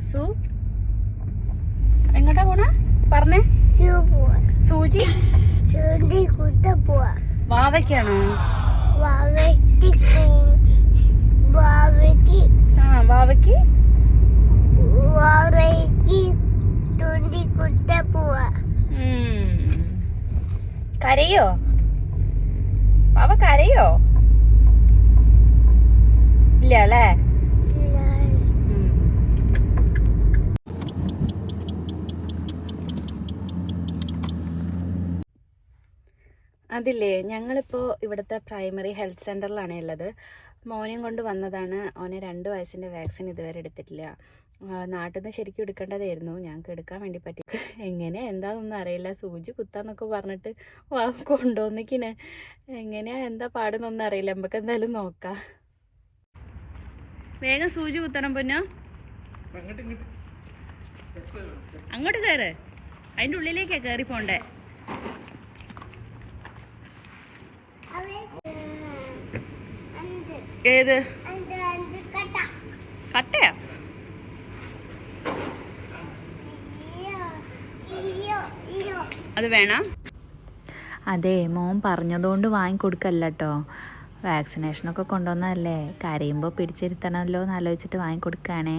സു. എങ്ങോട്ടാ പോണ? പറഞ്ഞേ. സൂചി. വാവയ്ക്കാണോ? വാവയ്ക്ക്. കരയോ? വാവ കരയോ? ഇല്ല അല്ലേ? അതില്ലേ ഞങ്ങളിപ്പോൾ ഇവിടുത്തെ പ്രൈമറി ഹെൽത്ത് സെന്ററിലാണ് ഉള്ളത്. മോനെയും കൊണ്ട് വന്നതാണ്. അവനെ രണ്ട് വയസ്സിന്റെ വാക്സിൻ ഇതുവരെ എടുത്തിട്ടില്ല. നാട്ടിൽ നിന്ന് ശരിക്കും എടുക്കേണ്ടതായിരുന്നു. ഞങ്ങൾക്ക് എടുക്കാൻ വേണ്ടി പറ്റി. എങ്ങനെ എന്താണെന്നൊന്നും അറിയില്ല. സൂചി കുത്താന്നൊക്കെ പറഞ്ഞിട്ട് വാ കൊണ്ടുവന്നിക്കിന് എങ്ങനെയാ എന്താ പാടുന്നൊന്നും അറിയില്ല. നമുക്ക് എന്തായാലും നോക്കാം. വേഗം സൂചി കുത്തണം പൊന്നോ. അങ്ങോട്ട് കയറ് അതിന്റെ ഉള്ളിലേക്കാണ് കയറി പോണ്ടേ. ഏത്? കട്ടയാ? അത് വേണം? അതെ മോൻ പറഞ്ഞതുകൊണ്ട് വാങ്ങിക്കൊടുക്കല്ല കേട്ടോ വാക്സിനേഷനൊക്കെ കൊണ്ടുവന്നതല്ലേ? കരയുമ്പോൾ പിടിച്ചിരുത്തണമല്ലോ എന്ന് ആലോചിച്ചിട്ട് വാങ്ങിക്കൊടുക്കുകയാണേ.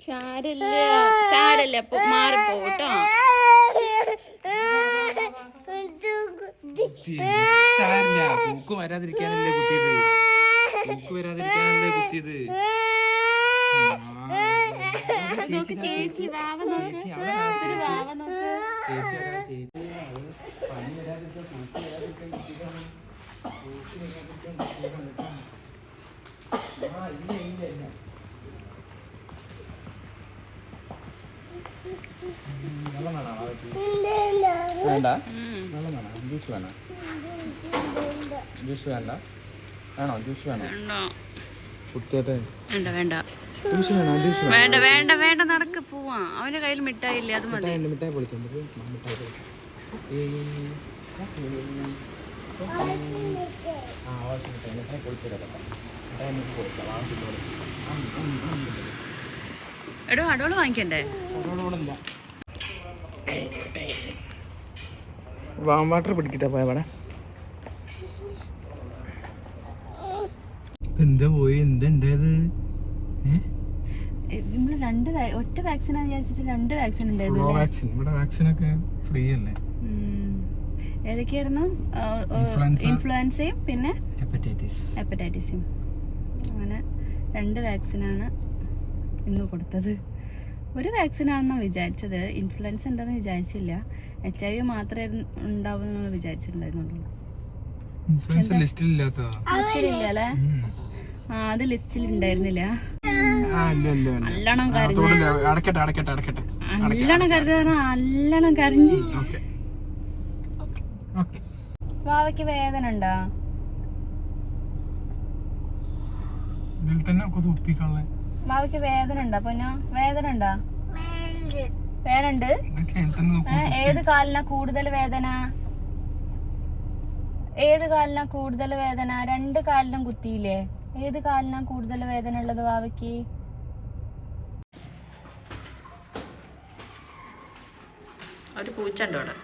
ചാരല്ല? ചാരല്ല? അപ്പൊ മാറിപ്പോ കേട്ടോ. സാരില്ല പൂക്ക് വരാതിരിക്കാനല്ലേ കുത്തിയത് പൂക്ക് വരാതിരിക്കാനല്ലേ കുത്തിയത് നോക്ക് ചേച്ചി വാവ നോക്ക്. ചേച്ചി വാവ നോക്ക്? വേണ്ട. വെള്ളം വേണോ ജ്യൂസ് വേണോ. ജ്യൂസ് വേണ്ട. വേണോ? ജ്യൂസ് വേണോ? വേണ്ട വേണ്ട. വേണ്ട വേണ്ട വേണ്ട. നടക്ക് പോവാ. അവന്റെ കയ്യിൽ മിഠായില്ലേ അത് മതി. മിഠായി മിഠായി മിഠായി മിഠായി മിഠായി മിഠായി എടോ അടോൾ വാങ്ങിക്കണ്ടേ? വാം വാട്ടർ പിടിക്കട്ടെ പോയ എന്താ പോയി? എന്താ ഉണ്ടായത് നമ്മൾ രണ്ട് ഒറ്റ വാക്സിൻ വിചാരിച്ചിട്ട് രണ്ട് വാക്സിൻ ഉണ്ടായിരുന്നു? വാക്സിൻ. ഇവിടെ വാക്സിൻ ഒക്കെ ഫ്രീ അല്ലേ. ഏതൊക്കെയായിരുന്നു. ഇൻഫ്ലുവൻസയും പിന്നെ ഹെപ്പറ്റൈറ്റിസ്. ഹെപ്പറ്റൈറ്റിസും. അങ്ങനെ രണ്ട് വാക്സിനാണ് ഇന്ന് കൊടുത്തത്. ഒരു വാക്സിനാണെന്നാണ് വിചാരിച്ചത്. ഇൻഫ്ലുവൻസ് ഉണ്ടെന്ന് വിചാരിച്ചില്ല. എച്ച് ഐ വി മാത്രമേ ഉണ്ടാവുമെന്ന് വിചാരിച്ചിട്ടുണ്ടായിരുന്നുള്ളൂ. ലിസ്റ്റിലില്ല അല്ലേ? അത് ലിസ്റ്റിൽ ഉണ്ടായിരുന്നില്ല നല്ലോണം കരഞ്ഞു. അടക്കട്ടെ അടക്കട്ടെ അടക്കട്ടെ. നല്ലോണം കരുതാ നല്ലോണം കരഞ്ഞു. വാവയ്ക്ക് വേദന ഉണ്ടോ? ഇതിൽ തന്നെ തുപ്പിക്കാളെ വാവയ്ക്ക് വേദന ഉണ്ടോ പൊന്നോ? വേദന ഉണ്ടോ? വേദന ഉണ്ട് ഇതൊക്കെ ഇതിൽ തന്നെ ഏത് കാലിനാ കൂടുതൽ വേദന? ഏത് കാലിനാ കൂടുതൽ വേദന? രണ്ട് കാലിനും കുത്തിയില്ലേ? ഏത് കാലിനാണ് കൂടുതൽ വേദന ഉള്ളത് വാവയ്ക്ക്? ഒരു പൂച്ച ഉണ്ട് അവിടെ